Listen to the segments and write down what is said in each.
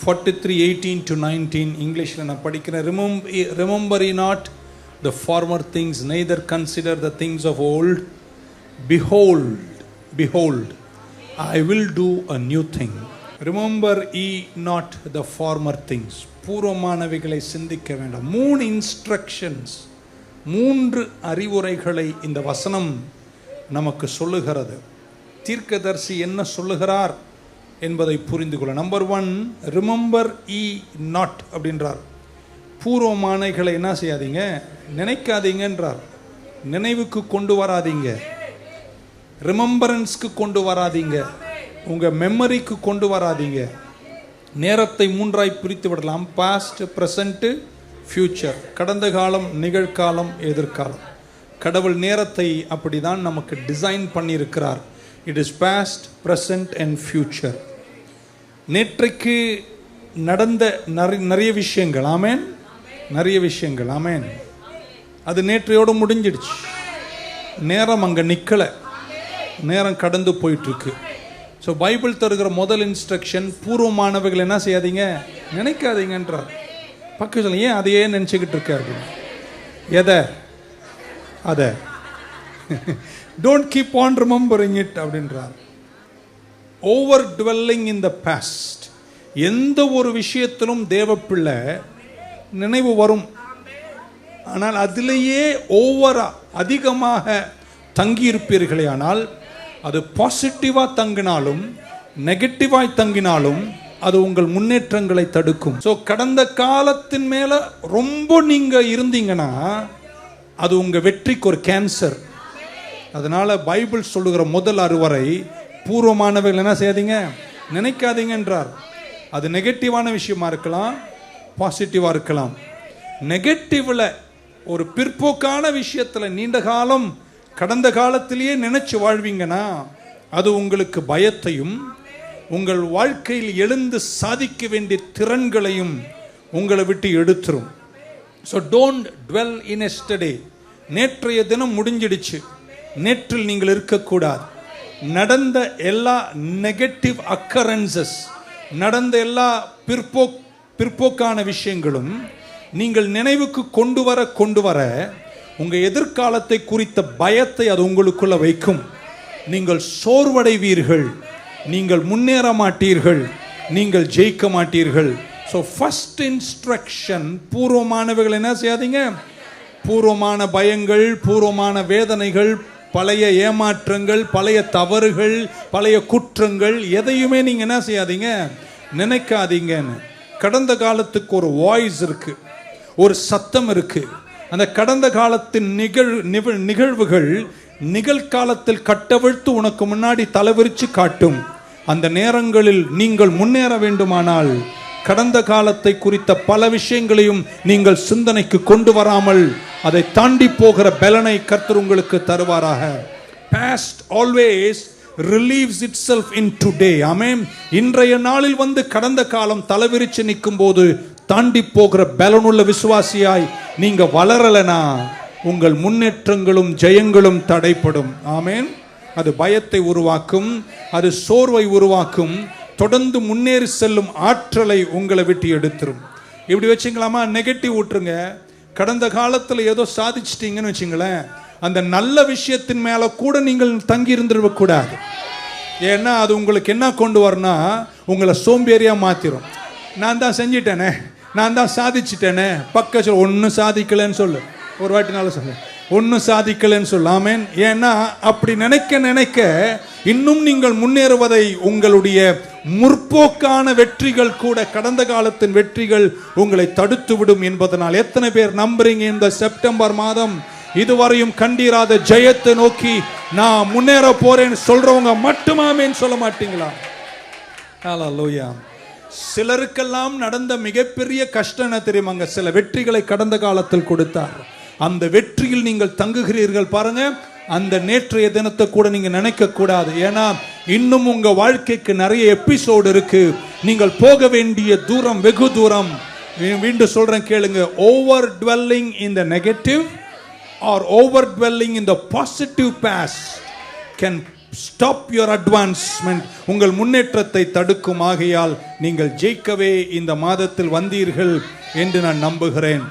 Forty three eighteen to nineteen இங்கிலீஷில் நான் படிக்கிறேன். Remember remember ye not the former things neither consider the things of old behold behold I will do a new thing remember ye not the former things பூர்வமானவைகளை சிந்திக்க வேண்டாம். மூணு instructions மூன்று அறிவுரைகளை இந்த வசனம் நமக்கு சொல்லுகிறது. தீர்க்கதர்சி என்ன சொல்லுகிறார்? என்பதை புரிந்து கொள்ள. Number one remember ye not அப்படின்றார். பூர்வமானைகளை என்ன செய்யாதீங்க? நினைக்காதீங்கன்றார். நினைவுக்கு கொண்டு வராதீங்க. ரிமெம்பரன்ஸ்க்கு கொண்டு வராதீங்க. உங்கள் மெமரிக்கு கொண்டு வராதீங்க. நேரத்தை மூன்றாய் பிரித்து விடலாம். பாஸ்ட் ப்ரெசண்ட்டு ஃப்யூச்சர் கடந்த காலம் நிகழ்காலம் எதிர்காலம். கடவுள் நேரத்தை அப்படி தான் நமக்கு டிசைன் பண்ணியிருக்கிறார். It is past present and future நேற்றைக்கு நடந்த நிறைய நிறைய விஷயங்கள். ஆமேன்? நிறைய விஷயங்கள். ஆமேன். அது நேற்றையோடு முடிஞ்சிடுச்சு. நேரம் அங்கே நிற்கலை நேரம் கடந்து போயிட்டுருக்கு. ஸோ பைபிள் தருகிற முதல் இன்ஸ்ட்ரக்ஷன் பூர்வமானவைகள் என்ன செய்யாதீங்க? நினைக்காதீங்கன்றார். பக்கம் சொல்ல ஏன் அதையே நினச்சிக்கிட்டு இருக்காரு எதை? அதை. Don't keep on remembering it அப்படின்றார். Over dwelling in the past எந்த ஒரு விஷயத்திலும் தேவப்பிள்ளை நினைவு வரும். ஆனால் அதிலேயே ஓவரா அதிகமாக தங்கியிருப்பீர்களே ஆனால் அது பாசிட்டிவாக தங்கினாலும் நெகட்டிவாய் தங்கினாலும் அது உங்கள் முன்னேற்றங்களை தடுக்கும். ஸோ கடந்த காலத்தின் மேலே ரொம்ப நீங்கள் இருந்தீங்கன்னா அது உங்கள் வெற்றிக்கு ஒரு கேன்சர் அதனால் பைபிள் சொல்லுகிற முதல் அறுவரை பூர்வமானவைகள் என்ன செய்யாதீங்க? நினைக்காதீங்கன்றார் அது நெகட்டிவான விஷயமா இருக்கலாம் பாசிட்டிவாக இருக்கலாம். நெகட்டிவில் ஒரு பிற்போக்கான விஷயத்தில் நீண்ட காலம் கடந்த காலத்திலேயே நினைச்சு வாழ்வீங்கன்னா அது உங்களுக்கு பயத்தையும் உங்கள் வாழ்க்கையில் எழுந்து சாதிக்க வேண்டிய திறன்களையும் உங்களை விட்டு எடுத்துரும். So don't dwell in yesterday நேற்றைய தினம் முடிஞ்சிடுச்சு. நேற்றில் நீங்கள் இருக்கக்கூடாது. நடந்த எல்லா நெகட்டிவ் அக்கரன்சஸ் நடந்த எல்லா பிற்போ பிற்போக்கான விஷயங்களும் நீங்கள் நினைவுக்கு கொண்டு வர கொண்டு வர உங்கள் எதிர்காலத்தை குறித்த பயத்தை அது உங்களுக்குள்ள வைக்கும். நீங்கள் சோர்வடைவீர்கள். நீங்கள் முன்னேற மாட்டீர்கள். நீங்கள் ஜெயிக்க மாட்டீர்கள். ஸோ ஃபஸ்ட் இன்ஸ்ட்ரக்ஷன் பூர்வமானவைகள் என்ன செய்யாதீங்க? பூர்வமான பயங்கள் பூர்வமான வேதனைகள் பழைய ஏமாற்றங்கள் பழைய தவறுகள் பழைய குற்றங்கள் எதையுமே நீங்கள் என்ன செய்யாதீங்க? நினைக்காதீங்கன்னு. கடந்த காலத்துக்கு ஒரு வாய்ஸ் இருக்கு. ஒரு சத்தம் இருக்கு. அந்த கடந்த காலத்தின் நிகழ் நிகழ் நிகழ்வுகள் நிகழ்காலத்தில் கட்டவிழ்த்து உனக்கு முன்னாடி தலைவிரித்து காட்டும். அந்த நேரங்களில் நீங்கள் முன்னேற வேண்டுமானால் கடந்த காலத்தை குறித்த பல விஷயங்களையும் நீங்கள் சிந்தனைக்கு கொண்டு வராமல் அதை தாண்டி போகிற பலனை கர்த்தர் உங்களுக்கு தருவாராக. Past always relives itself in today ஆமேன் இன்றைய நாளில் வந்து கடந்த காலம் தலைவிரிச்சு நிற்கும் போது தாண்டி போகிற பலனுள்ள விசுவாசியாய் நீங்க வளரலனா உங்கள் முன்னேற்றங்களும் ஜெயங்களும் தடைப்படும் ஆமேன் அது பயத்தை உருவாக்கும் அது சோர்வை உருவாக்கும் தொடர்ந்து முன்னேறி செல்லும் ஆற்றலை உங்களை விட்டு எடுத்துரும். இப்படி வச்சுங்களாமா? நெகட்டிவ் விட்டுருங்க கடந்த காலத்தில் ஏதோ சாதிச்சிட்டீங்கன்னு வச்சுங்களேன் அந்த நல்ல விஷயத்தின் மேலே கூட நீங்கள் தங்கி இருந்துருவ கூடாது. ஏன்னா அது உங்களுக்கு என்ன கொண்டு வரனா உங்களை சோம்பேறியாக மாற்றிடும் நான் தான் செஞ்சிட்டேனே நான் தான் சாதிச்சிட்டேனே பக்க சொல் ஒன்றும் சாதிக்கலைன்னு சொல்லு. ஒரு வாட்டினால சொல்லு. ஒன்றும் சாதிக்கலைன்னு சொல்லாமேன் ஏன்னா அப்படி நினைக்க நினைக்க இன்னும் நீங்கள் முன்னேறுவதை உங்களுடைய முற்போக்கான வெற்றிகள் கூட கடந்த காலத்தின் வெற்றிகள் உங்களை தடுத்து விடும் என்பதனால். எத்தனை பேர் நம்புறீங்க இந்த செப்டம்பர் மாதம்? இதுவரையும் கண்டீராத ஜெயத்தை நோக்கி நான் முன்னேற போறேன்னு சொல்றவங்க மட்டுமாமேன்னு சொல்ல மாட்டீங்களா? லோயா சிலருக்கெல்லாம் நடந்த மிகப்பெரிய கஷ்டம் என்ன தெரியுமாங்க? சில வெற்றிகளை கடந்த காலத்தில் கொடுத்தார். அந்த வெற்றியில் நீங்கள் தங்குகிறீர்கள் பாருங்க. அந்த நேற்றைய தினத்தை கூட நீங்க நினைக்க கூடாது ஏன்னா இன்னும் உங்க வாழ்க்கைக்கு நிறைய எபிசோடு இருக்கு. நீங்கள் போக வேண்டிய தூரம் வெகு தூரம். மீண்டும் சொல்றேன் கேளுங்க. Over dwelling in the negative or over dwelling in the positive phase can stop your advancement உங்கள் முன்னேற்றத்தை தடுக்கும். ஆகையால் நீங்கள் ஜெயிக்கவே இந்த மாதத்தில் வந்தீர்கள் என்று நான் நம்புகிறேன்.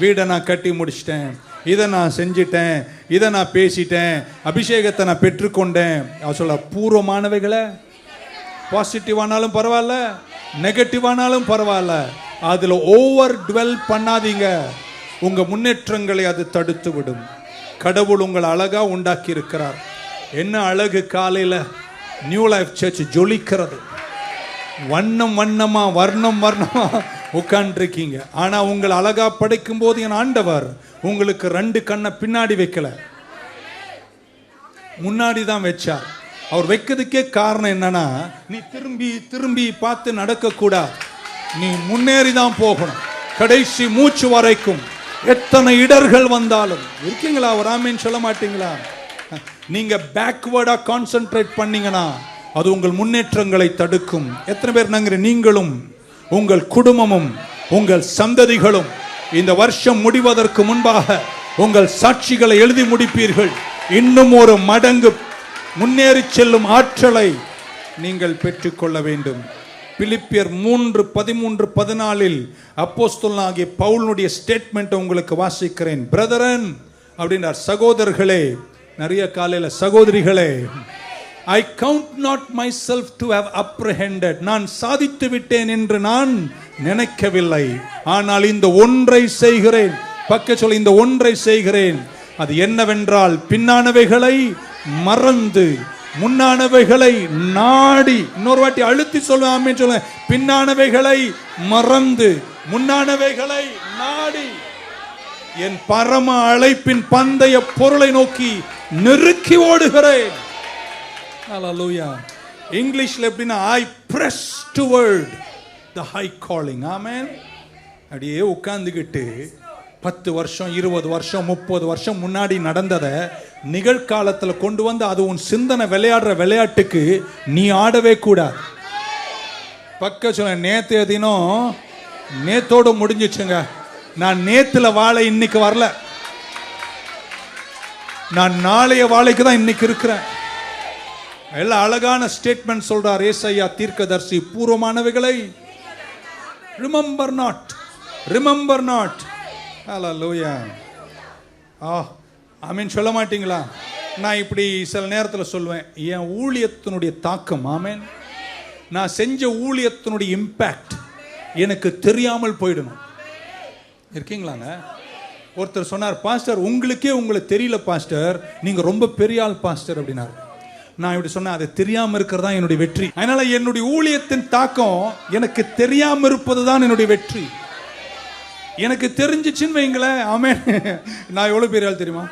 வீடை நான் கட்டி முடிச்சிட்டேன். இதை நான் செஞ்சிட்டேன் இதை நான் பேசிட்டேன் அபிஷேகத்தை நான் பெற்றுக்கொண்டேன். அவர் சொல்ல பூர்வமானவைகளை பாசிட்டிவ் ஆனாலும் பரவாயில்ல நெகட்டிவ் ஆனாலும் பரவாயில்ல. அதில் ஓவர் டுவெல் பண்ணாதீங்க. உங்கள் முன்னேற்றங்களை அது தடுத்து விடும் கடவுள் உங்களை அழகாக உண்டாக்கி இருக்கிறார் என்ன அழகு காலையில் நியூ லைஃப் சர்ச் ஜொலிக்கிறது. வண்ணம் வண்ணமா வர்ணம் வர்ணமா உட்கார்ந்துருக்கீங்க. ஆனால் உங்களை அழகா படைக்கும் போது என் ஆண்டவர் உங்களுக்கு ரெண்டு கண்ணை பின்னாடி வைக்கல. முன்னாடி தான் வச்சார். அவர் வைக்கிறதுக்கே காரணம் என்னன்னா நீ திரும்பி திரும்பி பார்த்து நடக்கக்கூடாது. நீ முன்னேறி தான் போகணும். கடைசி மூச்சு வரைக்கும். எத்தனை இடர்கள் வந்தாலும். இருக்கீங்களா? ஒரு ஆமீன் சொல்ல மாட்டீங்களா? நீங்க பேக்வேர்டா கான்சென்ட்ரேட் பண்ணீங்கன்னா அது உங்கள் முன்னேற்றங்களை தடுக்கும். எத்தனை பேர் நாங்கிற நீங்களும். உங்கள் குடும்பமும் உங்கள் சந்ததிகளும் இந்த வருஷம் முடிவதற்கு முன்பாக உங்கள் சாட்சிகளை எழுதி முடிப்பீர்கள். இன்னும் ஒரு மடங்கு முன்னேறி செல்லும் ஆற்றலை நீங்கள் பெற்றுக்கொள்ள வேண்டும். பிலிப்பியர் மூன்று பதிமூன்று பதினாலில் அப்போஸ்தலனாகிய பவுலனுடைய ஸ்டேட்மெண்ட் உங்களுக்கு வாசிக்கிறேன். பிரதரன் அப்படின்றார். சகோதரர்களே நிறைய காலையில் சகோதரிகளே I count not myself to have apprehended நான் சாதித்து விட்டேன் என்று நான் நினைக்கவில்லை. ஆனால் இந்த ஒன்றை செய்கிறேன். பக்க சொல்ல இந்த ஒன்றை செய்கிறேன். அது என்னவென்றால் பின்னானவைகளை மறந்து முன்னானவைகளை நாடி இன்னொரு வாட்டி அழுத்தி சொல்லுவாமே சொல்ல பின்னானவைகளை மறந்து முன்னானவைகளை நாடி என் பரம அழைப்பின் பந்தய பொருளை நோக்கி நெருக்கி ஓடுகிறேன். ஹalleluya இங்கிலீஷ்ல எப்படின்னா I press toward the high calling ஆமென் அப்படியே உட்கார்ந்துக்கிட்டு பத்து வருஷம் இருபது வருஷம் முப்பது வருஷம் முன்னாடி நடந்ததை நிகழ்காலத்தில் கொண்டு வந்து அது உன் சிந்தனை விளையாடுற விளையாட்டுக்கு நீ ஆடவே கூடாது. பக்க சொல்ல நேத்து தினம் நேத்தோடு முடிஞ்சிச்சுங்க. நான் நேத்துல வாழை இன்னைக்கு வரல. நான் நாளைய வாழைக்கு தான் இன்னைக்கு இருக்கிறேன். எல்லாம் அழகான ஸ்டேட்மெண்ட் சொல்றார் ஏசையா தீர்க்கதர்சி பூர்வமானவைகளை. ரிமம்பர் நாட் ரிமம்பர் நாட் ஹalleluya ஆ ஆமீன். சொல்ல மாட்டீங்களா? நான் இப்படி சில நேரத்தில் சொல்லுவேன் என் ஊழியத்தினுடைய தாக்கம் ஆமேன். நான் செஞ்ச ஊழியத்தினுடைய இம்பேக்ட் எனக்கு தெரியாமல் போயிடணும். இருக்கீங்களாங்க? ஒருத்தர் சொன்னார் பாஸ்டர் உங்களுக்கே உங்களை தெரியல பாஸ்டர். நீங்கள் ரொம்ப பெரிய ஆள் பாஸ்டர் அப்படின்னாரு. நான் இப்படி சொன்னேன் அது தெரியாம இருக்கிறது தான் என்னுடைய வெற்றி. அதனால என்னுடைய ஊழியத்தின் தாக்கம் எனக்கு தெரியாம இருப்பது தான் என்னுடைய வெற்றி. எனக்கு தெரிஞ்சிச்சுன்னு வைங்களேன் ஆமே நான் எவ்வளோ பெரிய ஆள் தெரியுமா?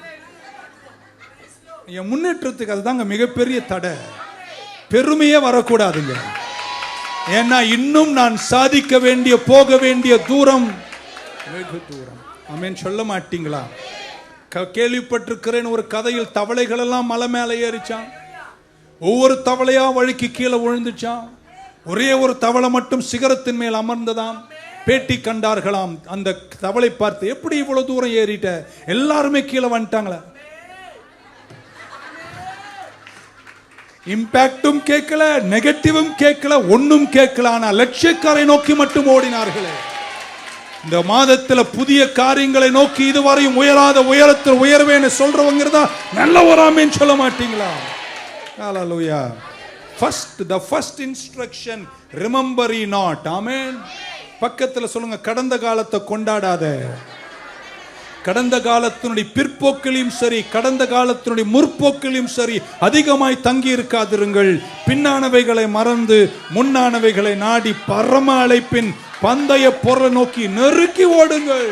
என் முன்னேற்றத்துக்கு அதுதாங்க மிகப்பெரிய தடை. பெருமையே வரக்கூடாதுங்க. ஏன்னா இன்னும் நான் சாதிக்க வேண்டிய போக வேண்டிய தூரம் வெகு தூரம். ஆமேன் சொல்ல மாட்டீங்களா? க- கேள்விப்பட்டிருக்கிறேன் ஒரு கதையில் தவளைகள் எல்லாம் மலை மேலே ஏறிச்சான். ஒவ்வொரு தவளையா வழுக்கி கீழே விழுந்துச்சான் ஒரே ஒரு தவளை மட்டும் சிகரத்தின் மேல் அமர்ந்ததாம். பேட்டி கண்டார்களாம். அந்த தவளை பார்த்து எப்படி இவ்வளவு தூரம் ஏறிட்ட? எல்லாருமே கீழே வந்துட்டாங்களே. இம்பாக்டும் கேட்கல நெகட்டிவும் கேட்கல ஒன்னும் கேட்கல. ஆனா லட்சியக்காரை நோக்கி மட்டும் ஓடினார்களே. இந்த மாதத்துல புதிய காரியங்களை நோக்கி இதுவரையும் உயராத உயரத்தில் உயர்வேன்னு சொல்றவங்க இருந்தா நல்ல வராமேன்னு சொல்ல மாட்டீங்களா? ஹalleluya first the first instruction remember ye not ஆமென் பக்கத்தில் சொல்லுங்க கடந்த காலத்தை கொண்டாடாத. கடந்த காலத்தினுடைய பிற்போக்கிலையும் சரி கடந்த காலத்தினுடைய முற்போக்கிலையும் சரி அதிகமாய் தங்கி இருக்காதிருங்கள். பின்னானவைகளை மறந்து முன்னானவைகளை நாடி பரம அழைப்பின் பந்தய பொருளை நோக்கி நெருக்கி ஓடுங்கள்.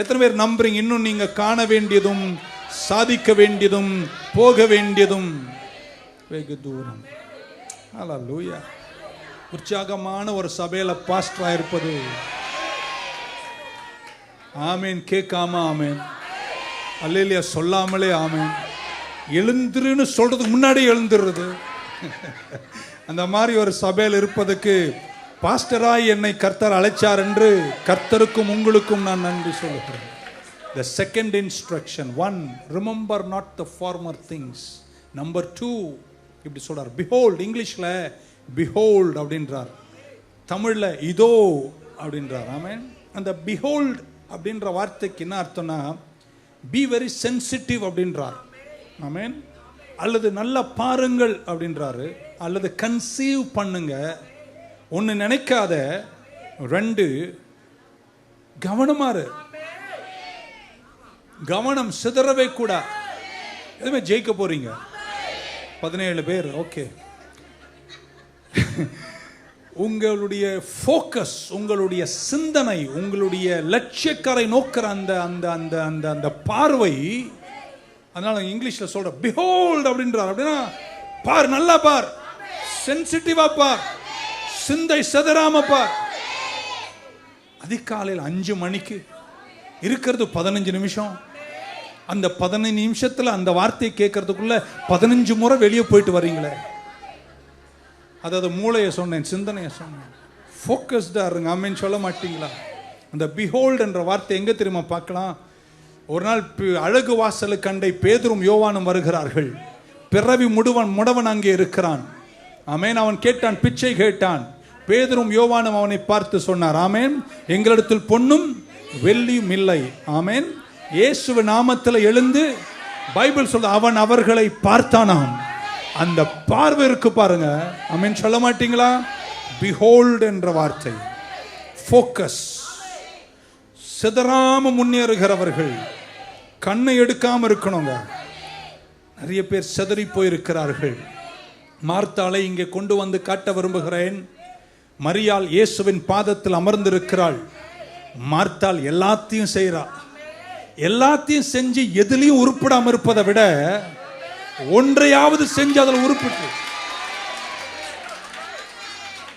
எத்தனை பேர் நம்புறீங்க? இன்னும் நீங்க காண வேண்டியதும் சாதிக்க வேண்டியதும் போக வேண்டியதும் வெகு தூரம். லூயா உற்சாகமான ஒரு சபையில பாஸ்டரா இருப்பது ஆமேன். கேட்காம ஆமேன். அல்லையா சொல்லாமலே ஆமேன். எழுந்துருன்னு சொல்றதுக்கு முன்னாடி எழுந்துடுறது அந்த மாதிரி ஒரு சபையில் இருப்பதுக்கு பாஸ்டராய் என்னை கர்த்தர் அழைச்சார் என்று கர்த்தருக்கும் உங்களுக்கும் நான் நன்றி சொல்லுகிறேன். The second instruction one remember not the former things number two இப்படி சொல்கிறார் பிஹோல்ட் இங்கிலீஷில் பிஹோல்ட் அப்படின்றார். தமிழில் இதோ அப்படின்றார். ஆமென் அந்த பிஹோல்ட் அப்படின்ற வார்த்தைக்கு என்ன அர்த்தம்னா பி வெரி சென்சிட்டிவ் அப்படின்றார். ஆமேன் அல்லது நல்லா பாருங்கள் அப்படின்றாரு. அல்லது கன்சீவ் பண்ணுங்க. ஒன்று நினைக்காத ரெண்டு கவனமாக கவனம் சிதறவே கூடா. எதுவுமே ஜெயிக்க போறீங்க? பதினேழு பேர் ஓகே. உங்களுடைய ஃபோக்கஸ் உங்களுடைய சிந்தனை உங்களுடைய லட்சியக்கரை நோக்கிற அந்த அந்த அந்த அந்த அந்த பார்வை அதனால இங்கிலீஷ்ல சொல்ற பிஹோல்ட் அப்படின்றார். அப்படின்னா பார் நல்லா பார். சென்சிட்டிவா பார். சிந்தை செதறாம பார். அதிகாலையில் அஞ்சு மணிக்கு இருக்கிறது பதினஞ்சு நிமிஷம். அந்த பதினஞ்சு நிமிஷத்தில் அந்த வார்த்தையை கேட்கறதுக்குள்ள பதினஞ்சு முறை வெளியே போயிட்டு வர்றீங்களே அதாவது மூளையை சொன்னேன் சிந்தனையை சொன்னேன். ஃபோக்கஸ்டா இருங்க அம்மேன்னு சொல்ல மாட்டீங்களா? அந்த பிஹோல்டு என்ற வார்த்தை எங்கே தெரியுமா பார்க்கலாம்? ஒரு நாள் பி- அழகு வாசலு கண்டை பேதுரும் யோவானும் வருகிறார்கள். பிறவி முடுவன் முடவன் அங்கே இருக்கிறான். அமேன் அவன் கேட்டான் பிச்சை கேட்டான். பேதுரும் யோவானும் அவனை பார்த்து சொன்னார் ஆமேன் எங்களிடத்தில் பொண்ணும் வெள்ளியும் இல்லை. ஆமேன் இயேசுவ நாமத்தில் எழுந்து பைபிள் சொல்ல அவன் அவர்களை பார்த்தானாம். அந்த பார்வை இருக்கு பாருங்க. அமீன் சொல்ல மாட்டீங்களா? பிஹோல்டு என்ற வார்த்தை. ஃபோக்கஸ் சிதறாம முன்னேறுகிறவர்கள் கண்ணை எடுக்காம இருக்கணுங்க. நிறைய பேர் சிதறி போயிருக்கிறார்கள். மார்த்தாளை இங்கே கொண்டு வந்து காட்ட விரும்புகிறேன். மரியாள் இயேசுவின் பாதத்தில் அமர்ந்திருக்கிறாள். மார்த்தாள் எல்லாத்தையும் செய்கிறாள் எல்லாத்தையும் செஞ்சு எதுலையும் உருப்பிடாம இருப்பதை விட ஒன்றையாவது செஞ்சு அதில் உருப்பிட்டு.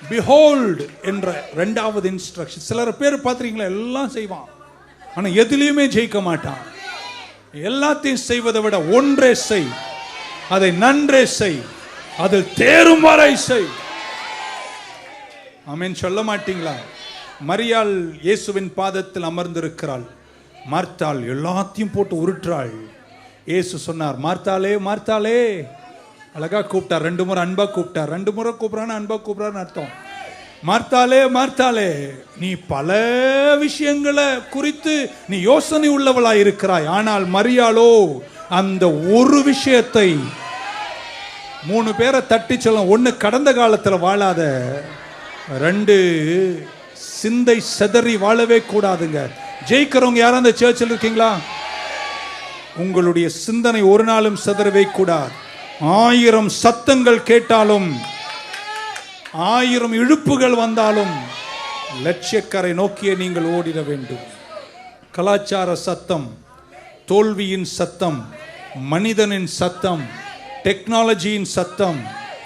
பிஹோல்டு என்ற ரெண்டாவது இன்ஸ்ட்ரக்ஷன் சிலர் பேர் பார்த்துறீங்களா எல்லாம் செய்வான். ஆனால் எதுலேயுமே ஜெயிக்க மாட்டான். எல்லாத்தையும் செய்வதை விட ஒன்றே செய். அதை நன்றே செய். அதில் தேரும் வரை செய். அமேன் சொல்ல மாட்டீங்களா? மரியாள் இயேசுவின் பாதத்தில் அமர்ந்திருக்கிறாள். மார்த்தாள் எல்லாத்தையும் போட்டு உருட்டுறாள். இயேசு சொன்னார் மார்த்தாளே மார்த்தாளே. அழகா கூப்பிட்டார் ரெண்டு முறை அன்பா கூப்பிட்டார். ரெண்டு முறை கூப்பிடுறான்னு அன்பா கூப்பிடுறான்னு அர்த்தம். மார்த்தாளே மார்த்தாளே நீ பல விஷயங்களை குறித்து நீ யோசனை உள்ளவளாய் இருக்கிறாய். ஆனால் மரியாளோ அந்த ஒரு விஷயத்தை மூணு பேரை தட்டி சொல்லும். ஒன்று கடந்த காலத்தில் வாழாத ரெண்டு சிந்தை செதறி வாழவே கூடாதுங்க. ஜெயிக்கிறவங்க யாரும் அந்த சர்ச்சில் இருக்கீங்களா? உங்களுடைய சிந்தனை ஒரு நாளும் சிதறவே கூடாது. ஆயிரம் சத்தங்கள் கேட்டாலும் ஆயிரம் இழுப்புகள் வந்தாலும் லட்சியக்கரை நோக்கிய நீங்கள் ஓடிட வேண்டும். கலாச்சார சத்தம் தோல்வியின் சத்தம் மனிதனின் சத்தம் டெக்னாலஜியின் சத்தம்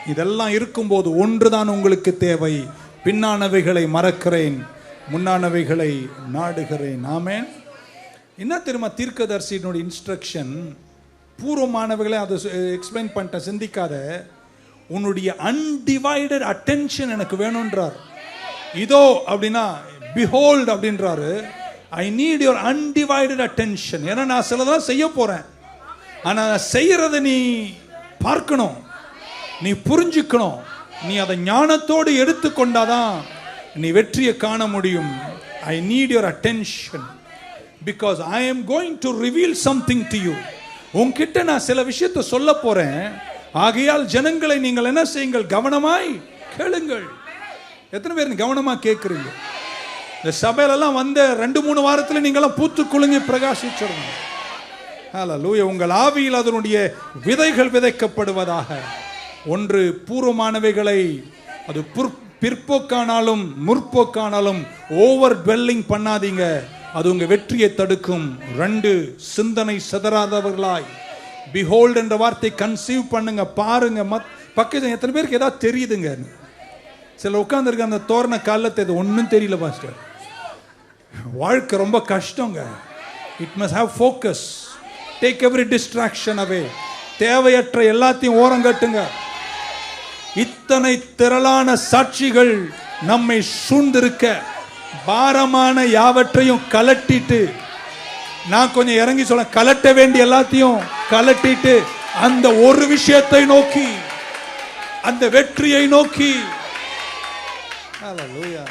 இதெல்லாம் இருக்கும்போது ஒன்றுதான் உங்களுக்கு தேவை. பின்னானவைகளை மறக்கிறேன். முன்னானவைகளை நாடுகிறேன். ஆமேன். என்ன தெரியுமா தீர்க்கதர்சியினுடைய இன்ஸ்ட்ரக்ஷன் பூர்வமானவைகளை அதை எக்ஸ்பிளைன் பண்ணிட்டேன் சிந்திக்காத. உன்னுடைய அன்டிவைடட் அட்டென்ஷன் எனக்கு வேணுன்றார் இதோ அப்படின்னா பிஹோல்ட் அப்படின்றாரு. I need your undivided attention ஏன்னா நான் சிலதான் செய்ய போறேன். ஆனால் நான் செய்யறதை நீ பார்க்கணும். நீ புரிஞ்சுக்கணும். நீ அதை ஞானத்தோடு எடுத்துக்கொண்டாதான் நீ வெற்றியை காண முடியும். I need your attention because I am going to reveal something to you உங்ககிட்ட நான் சில விஷயத்தை சொல்ல போறேன். ஆகையால் ஜனங்களை நீங்கள் என்ன செய்யுங்கள்? கவனமாய் கேளுங்கள். எத்தனை பேர் கவனமாக கேட்குறீங்க இந்த சபையிலெல்லாம் வந்த ரெண்டு மூணு வாரத்தில் நீங்களாம் பூத்து குலுங்கி பிரகாசிச்சிருங்க லூய உங்கள் ஆவியில் அதனுடைய விதைகள் விதைக்கப்படுவதாக. ஒன்று பூர்வமானவைகளை அது புற்- பிற்போக்கானாலும் முற்போக்கானாலும் ஓவர் டுவெல்லிங் பண்ணாதீங்க. அது உங்க வெற்றியை தடுக்கும். ரெண்டு சிந்தனை சிதறாதவர்களாய். பிஹோல்ட் என்ற வார்த்தை கன்சீவ் பண்ணுங்க பாருங்க. மத் பக்கத்தில் எத்தனை பேருக்கு ஏதாவது தெரியுதுங்க? சில உட்காந்துருக்க அந்த தோரண காலத்தை இது ஒன்றும் தெரியல பாஸ்டர் வாழ்க்கை ரொம்ப கஷ்டங்க. It must have focus take every distraction away தேவையற்ற எல்லாத்தையும் ஓரங்கட்டுங்க இத்தனை திரளான சாட்சிகள் நம்மை சூழ்ந்திருக்க பாரமான யாவற்றையும் கலட்டிட்டு நான் கொஞ்சம் இறங்கி சொல்ல கலட்ட வேண்டிய எல்லாத்தையும் கலட்டிட்டு அந்த ஒரு விஷயத்தை நோக்கி அந்த வெற்றியை நோக்கி Hallelujah.